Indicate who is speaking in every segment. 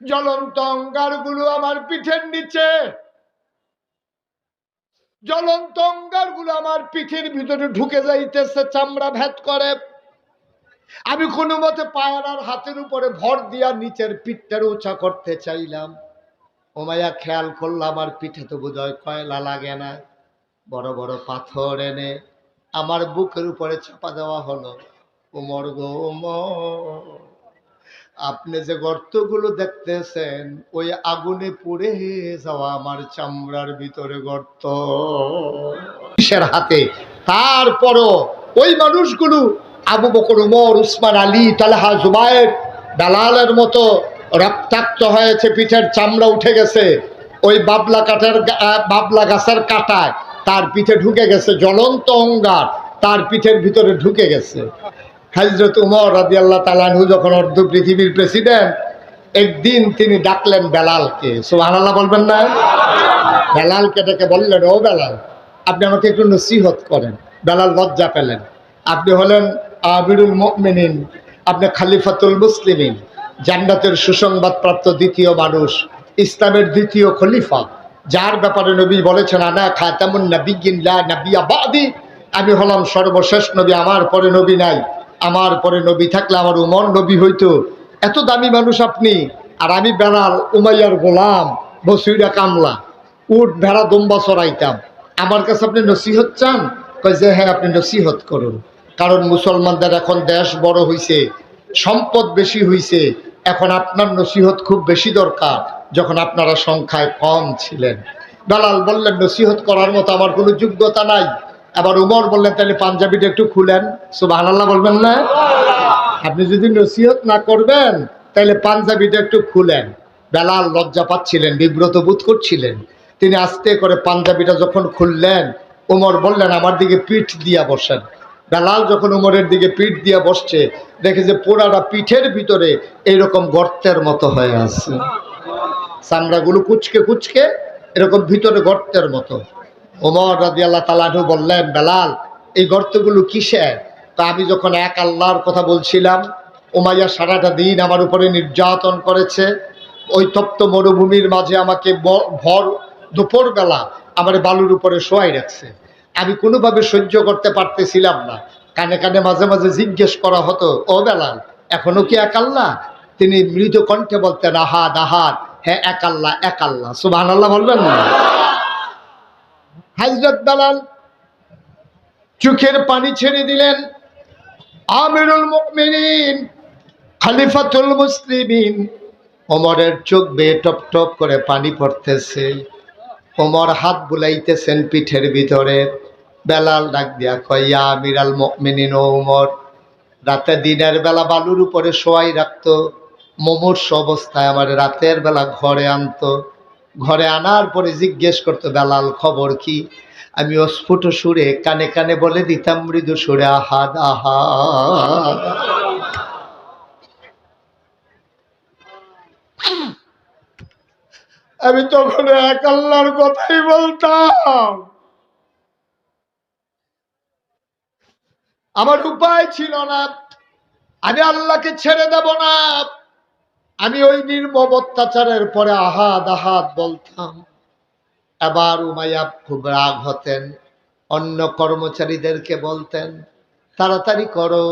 Speaker 1: জ্বলন্ত অঙ্গারগুলো আমার পিঠের নিচে। জ্বলন্ত অঙ্গারগুলো আমার পিঠের ভিতরে ঢুকে যাইতেছে, চামড়া ভেদ করে। আমি কোনো মতে পায়রার হাতের উপরে ভর দিয়া নিচের পিঠটার উঁচা করতে চাইলাম। ওমায়া খেয়াল করলাম আমার পিঠে তো বোধহয় কয়লা লাগে না। বড় বড় পাথর এনে আমার বুকের উপরে চাপা দেওয়া হলো। উমর গো উমর আপনি যে গর্তগুলো দেখতেছেন, ওই আগুনে পুড়ে যাওয়া আমার চামড়ার ভিতরে গর্ত। হাতে? তারপরও ওই মানুষগুলো আবু বকর, উমর, উসমান, আলী, তালহা, জুবায়ের, দালালের মতো রক্তাক্ত হয়েছে, পিঠের চামড়া উঠে গেছে। ওই বাবলা কাঠের বাবলা গাছের কাটায় তার পিঠে ঢুকে গেছে জ্বলন্ত অঙ্গার, তার পিঠের ভিতরে ঢুকে গেছে। হজরত উমর রাজি আল্লাহ তালানহু যখন অর্ধ পৃথিবীর প্রেসিডেন্ট, একদিন তিনি ডাকলেন বেলালকে। সুবহানাল্লাহ বলবেন না? বেলালকে ডেকে বললেন, ও বেলাল, আপনি আমাকে একটু নসিহত করেন। বেলাল লজ্জা পেলেন। আপনি হলেন আবিরুল মুমিনিন, আপনি খালিফাতুল মুসলিমিন, জান্নাতের সুসংবাদপ্রাপ্ত দ্বিতীয় মানুষ, ইসলামের দ্বিতীয় খলিফা। যার ব্যাপারে নবী বলেছেন, আনা খাতামুন লা নাবিয়া বাদি। আমি হলাম সর্বশেষ নবী, আমার পরে নবী নাই। আমার পরে নবী থাকলে আমার উমর নবী হইতো। এত দামি মানুষ আপনি। আর আমি বেড়াল, উমাইয়ার গোলাম বসুইরা কামলা। উঠ ভেড়া, দম্বা চড়াইতাম। আমার কাছে আপনি নসিহত চান? কয় যে হ্যাঁ আপনি নসিহত করুন। কারণ মুসলমানদের এখন দেশ বড় হইছে, সম্পদ বেশি হইছে। এখন আপনার নসিহত খুব বেশি দরকার, যখন আপনারা সংখ্যায় কম ছিলেন। দালাল বললেন, নসিহত করার মতো আমার কোনো যোগ্যতা নাই। আবার উমর বললেন, তাহলে পাঞ্জাবিটা একটু খুলেন। সুবাহ বলবেন না? আপনি যদি নসিহত না করবেন, তাহলে পাঞ্জাবিটা একটু খুলেন। বেলাল লজ্জা পাচ্ছিলেন, বিব্রত বোধ করছিলেন। তিনি আস্তে করে পাঞ্জাবিটা যখন খুললেন, ওমর বললেন, আমার দিকে পিঠ দিয়া বসেন। বেলাল যখন উমরের দিকে পিঠ দিয়া বসছে, দেখে যে পোড়াটা পিঠের ভিতরে এইরকম গর্তের মতো হয়ে আছে। চামড়াগুলো কুচকে কুচকে এরকম ভিতরে গর্তের মতো। ওমর রাজি আল্লাহ তালাহু বললেন, বেলাল, এই গর্তগুলো কিসের? তা আমি যখন এক আল্লাহর কথা বলছিলাম ওমাইয়া সারাটা দিন আমার উপরে নির্যাতন করেছে। ওই তপ্ত মরুভূমির মাঝে আমাকে ভর দুপুরবেলা আমার বালুর উপরে শোয়াই রাখছে। আমি কোনোভাবে সহ্য করতে পারতেছিলাম না। কানে কানে মাঝে মাঝে জিজ্ঞেস করা হতো, ও বেলাল, এখনও কি এক আল্লাহ? তিনি মৃদু কণ্ঠে বলতেন, আহাদ আহাদ হ্যাঁ এক আল্লাহ এক আল্লাহ। সুবাহ আল্লাহ বলবেন না? হাজরত বেলাল চোখের পানি ছেড়ে দিলেন। আমিরুল মুমিনিন, খলিফাতুল মুসলিমিন ওমরের চোখ বেয়ে টপ টপ করে পানি পড়তেছে। ওমর হাত বুলাইতেছেন পিঠের ভিতরে। বেলাল ডাক দিয়া কইয়া আমিরাল মুমিনিন ও ওমর, রাতে দিনের বেলা বালুর উপরে শোয়াই রাখতো, মোমর্ষ অবস্থায় আমার রাতের বেলা ঘরে আনতো। ঘরে আনার পরে জিজ্ঞেস করতো বেলাল খবর কি? আমি অস্ফুট সুরে কানে কানে বলে দিতাম, মৃদু সুরে আহাদ আহা আমি তখন এক আল্লাহর কথাই বলতাম। আমার উপায় ছিল না। আমি আল্লাহকে ছেড়ে দেব না। আমি ওই নির্মম অত্যাচারের পরে আহাদ আহাদ বলতাম, এবার উমাইয়া খুব রাগ হতেন, অন্য কর্মচারীদেরকে বলতেন, তাড়াতাড়ি করো,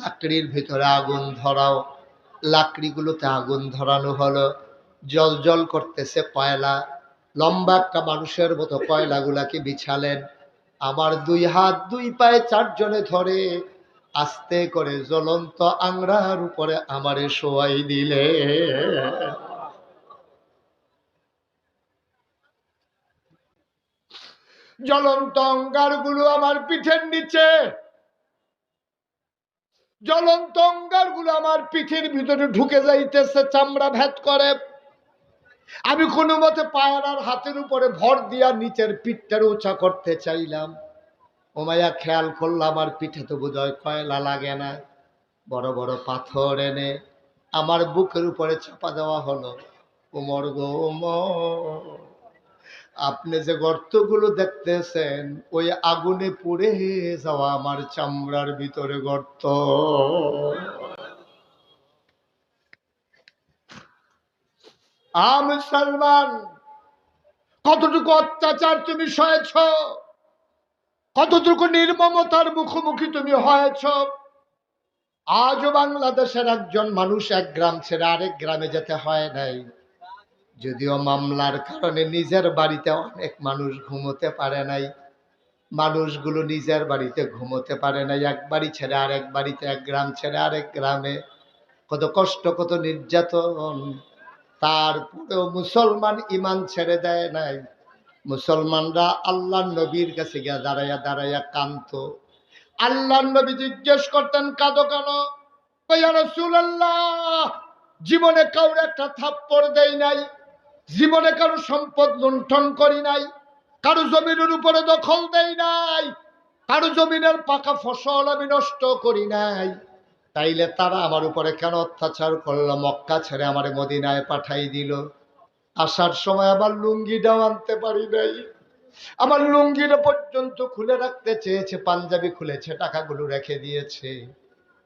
Speaker 1: লাকড়ির ভিতরে আগুন ধরাও। লাকড়িগুলোতে আগুন ধরানো হলো, জল জল করতেছে কয়লা। লম্বা একটা মানুষের মতো কয়লাগুলাকে বিছালেন। আমার দুই হাত দুই পায়ে চারজনে ধরে আস্তে করে জ্বলন্ত আংরার উপরে আমারে শোয়াই দিলে। জ্বলন্ত অঙ্গারগুলো আমার পিঠের নিচে। জ্বলন্ত অঙ্গারগুলো আমার পিঠের ভিতরে ঢুকে যাইতেছে, চামড়া ভেদ করে। আমি কোনো মতে পায়রার হাতের উপরে ভর দিয়া নিচের পিঠটার উঁচা করতে চাইলাম। ওমাইয়া খেয়াল করলাম আমার পিঠে তো বোধহয় কয়লা লাগে না। বড় বড় পাথর এনে আমার বুকের উপরে চাপা দেওয়া হলো। উমর গো আপনি যে গর্তগুলো দেখতেছেন, ওই আগুনে পুড়ে যাওয়া আমার চামড়ার ভিতরে গর্ত। আ মুসলমান কতটুকু অত্যাচার তুমি সয়েছ? কতটুকু নির্মমতার মুখোমুখি তুমি হয়েছ? আজও বাংলাদেশের একজন মানুষ এক গ্রাম ছেড়ে আরেক গ্রামে যেতে হয় নাই। যদিও মামলার কারণে নিজের বাড়িতে অনেক মানুষ ঘুমোতে পারে নাই। মানুষগুলো নিজের বাড়িতে ঘুমোতে পারে নাই। এক বাড়ি ছেড়ে আরেক বাড়িতে, এক গ্রাম ছেড়ে আরেক গ্রামে। কত কষ্ট, কত নির্যাতন। তারপরেও মুসলমান ইমান ছেড়ে দেয় নাই। মুসলমানরা আল্লাহ নবীর কাছে গিয়া দাঁড়াইয়া দাঁড়াইয়া কান্ত আল্লাহ নবী জিজ্ঞেস করতেন, কাঁদো কেন? জীবনে কাউর একটা থাপ্পড় দেই নাই, জীবনে কারও সম্পদ লুণ্ঠন করি নাই, কারও জমিনের উপরে দখল দেই নাই, কারও জমিনের পাকা ফসল আমি নষ্ট করি নাই। তাইলে তারা আমার উপরে কেন অত্যাচার করল? মক্কা ছেড়ে আমার মদিনায় পাঠাই দিল। আসার সময় আবার লুঙ্গিটাও আনতে পারি নাই। আমার লুঙ্গিটা পর্যন্ত খুলে রাখতে চেয়েছে, পাঞ্জাবি খুলেছে, টাকাগুলো রেখে দিয়েছে।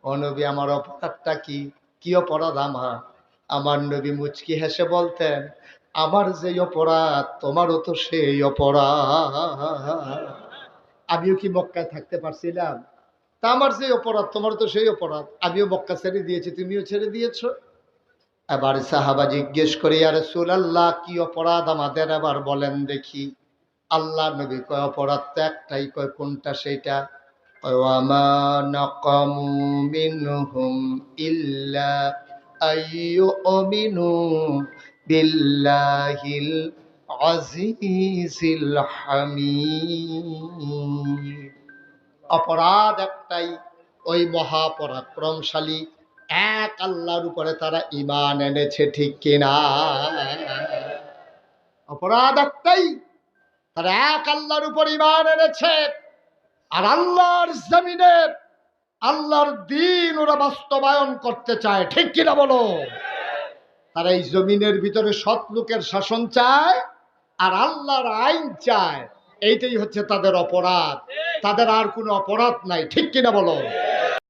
Speaker 1: অনবী আমার অপরাধটা কি? কি অপরাধ আমার? আমার নবী মুচকি হেসে বলতেন, আমার যে অপরাধ, তোমারও তো সেই অপরাধ। আমিও কি মক্কায় থাকতে পারছিলাম? তা আমার যে অপরাধ তোমার তো সেই অপরাধ। আমিও মক্কা ছেড়ে দিয়েছি, তুমিও ছেড়ে দিয়েছ। এবার সাহাবা জিজ্ঞেস করি আর আল্লাহ কি অপরাধ আমাদের? এবার বলেন, দেখি, আল্লাহ নবী কয়, অপরাধ তো একটাই, কয়, কোনটা সেইটা অপরাধ একটাই, ওই মহাপরাক্রমশালী এক আল্লাহর উপরে তারা ইমান এনেছে, ঠিক কিনা? অপরাধ একটাই, তারা এক আল্লাহর উপর ইমান এনেছে, আর আল্লাহর জমিনে আল্লাহর দিন ওরা বাস্তবায়ন করতে চায়, ঠিক কিনা বলো? তারা এই জমিনের ভিতরে সৎ লোকের শাসন চায়, আর আল্লাহর আইন চায়, এইটাই হচ্ছে তাদের অপরাধ, তাদের আর কোনো অপরাধ নাই, ঠিক কিনা বলো?